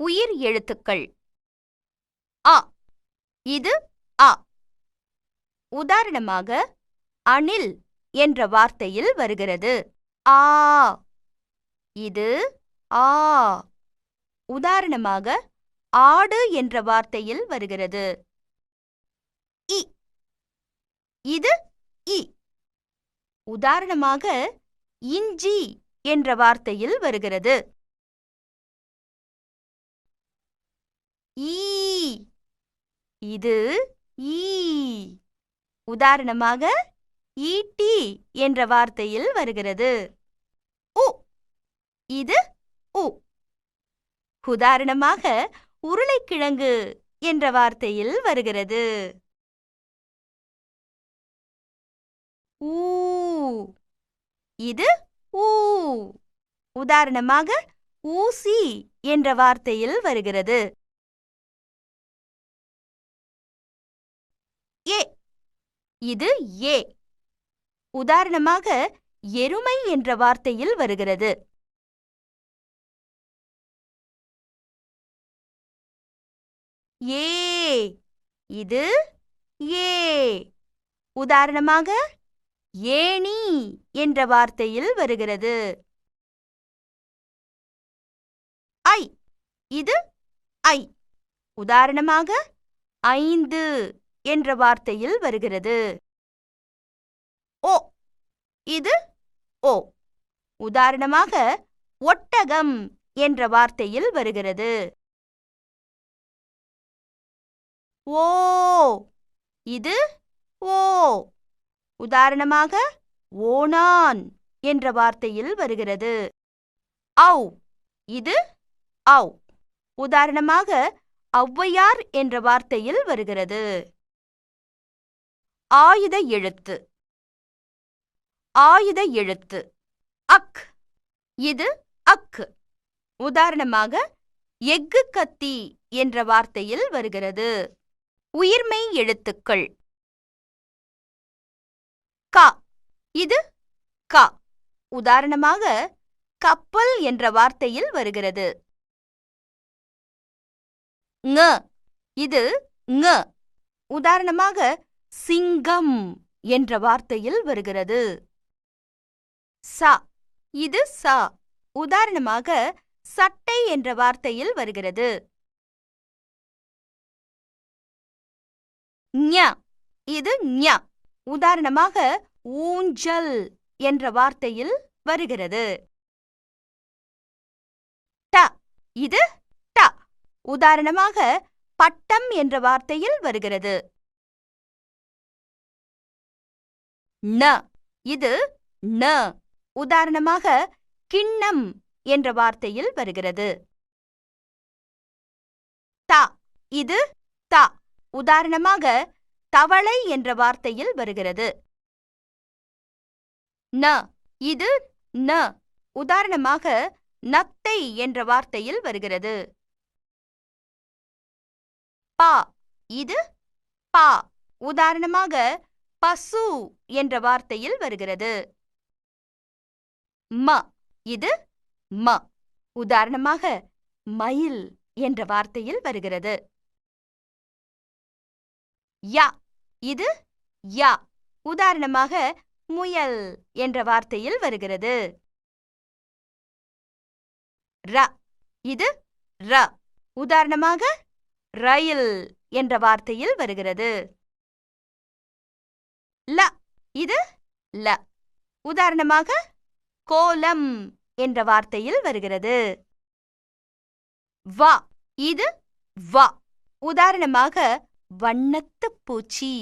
உயிர் எழுத்துக்கள். அ. இது அ. உதாரணமாக அணில் என்ற வார்த்தையில் வருகிறது. ஆ. இது ஆ. உதாரணமாக ஆடு என்ற வார்த்தையில் வருகிறது. இ. இது இ. உதாரணமாக இஞ்சி என்ற வார்த்தையில் வருகிறது. ஈ. இது ஈ. உதாரணமாக ஈட்டி என்ற வார்த்தையில் வருகிறது. உ. இது உ. உதாரணமாக உருளைக்கிழங்கு என்ற வார்த்தையில் வருகிறது. ஊ. இது ஊ. உதாரணமாக ஊசி என்ற வார்த்தையில் வருகிறது ஏ இது ஏ. உதாரணமாக எருமை என்ற வார்த்தையில் வருகிறது. ஏ. இது ஏ. உதாரணமாக ஏணி என்ற வார்த்தையில் வருகிறது. ஐ இது ஐ உதாரணமாக ஐந்து என்ற வார்த்தையில் வருகிறது. ஓ இது ஓ. உதாரணமாக ஒட்டகம் என்ற வார்த்தையில் வருகிறது. ஓ இது ஓ. உதாரணமாக ஓனான் என்ற வார்த்தையில் வருகிறது. ஔ இது ஔ. உதாரணமாக ஔவையார் என்ற வார்த்தையில் வருகிறது. ஆயுத எழுத்து. ஆயுத எழுத்து. அக். இது அக். உதாரணமாக எஃகு கத்தி என்ற வார்த்தையில் வருகிறது. உயிர்மை எழுத்துக்கள். க. இது க. உதாரணமாக கப்பல் என்ற வார்த்தையில் வருகிறது. ங. இது ங. உதாரணமாக சிங்கம் என்ற வார்த்தையில் வருகிறது. சா இது சா. உதாரணமாக சட்டை என்ற வார்த்தையில் வருகிறது. ஞ இது ஞ. உதாரணமாக ஊஞ்சல் என்ற வார்த்தையில் வருகிறது. ட இது ட. உதாரணமாக பட்டம் என்ற வார்த்தையில் வருகிறது. ந. இது ந. உதாரணமாக கிண்ணம் என்ற வார்த்தையில் வருகிறது. த. இது த. உதாரணமாக தவளை என்ற வார்த்தையில் வருகிறது. ந. இது ந. உதாரணமாக நத்தை என்ற வார்த்தையில் வருகிறது. பா. இது பா. உதாரணமாக பசு என்ற வார்த்தையில் வருகிறது. ம இது ம. உதாரணமாக மயில் என்ற வார்த்தையில் வருகிறது. யா இது யா. உதாரணமாக முயல் என்ற வார்த்தையில் வருகிறது. ர இது ர. உதாரணமாக ரயில் என்ற வார்த்தையில் வருகிறது. ல. இது ல. உதாரணமாக கோலம் என்ற வார்த்தையில் வருகிறது. வா. இது வா. உதாரணமாக வண்ணத்து பூச்சி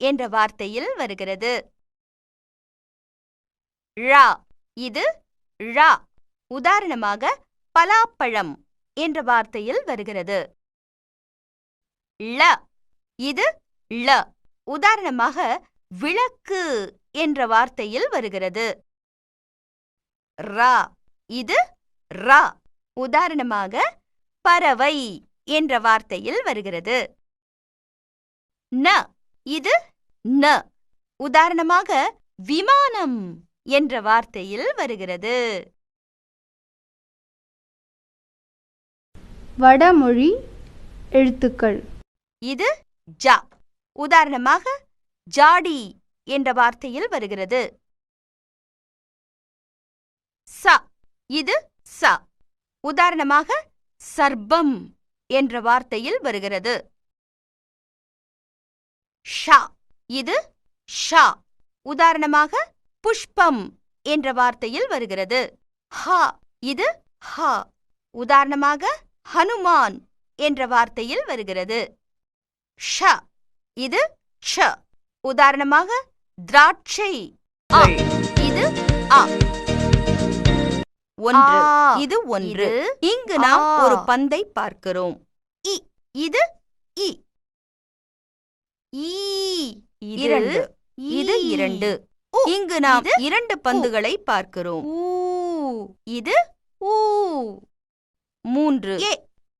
என்ற வார்த்தையில் வருகிறது. ழா. இது ழா. உதாரணமாக பலாப்பழம் என்ற வார்த்தையில் வருகிறது. ழ இது ழ உதாரணமாக விளக்கு என்ற வார்த்தையில் வருகிறது. ரா இது ரா. உதாரணமாக பறவை என்ற வார்த்தையில் வருகிறது. ந இது ந. உதாரணமாக விமானம் என்ற வார்த்தையில் வருகிறது. வடமொழி எழுத்துக்கள். இது ஜா. உதாரணமாக ஜாடி என்ற வார்த்தையில் வருகிறது. ச இது ச. உதாரணமாக சர்பம் என்ற வார்த்தையில் வருகிறது. ஷா இது ஷா. உதாரணமாக புஷ்பம் என்ற வார்த்தையில் வருகிறது. ஹா இது ஹா. உதாரணமாக ஹனுமான் என்ற வார்த்தையில் வருகிறது. ஷ இது ஷ. உதாரணமாக திராட்சை. இது ஒன்று. இது ஒன்று. இங்கு நாம் ஒரு பந்தை பார்க்கிறோம். இ இது இ. இரண்டு. இது இரண்டு. இங்கு நாம் இரண்டு பந்துகளை பார்க்கிறோம். இது ஊ. மூன்று.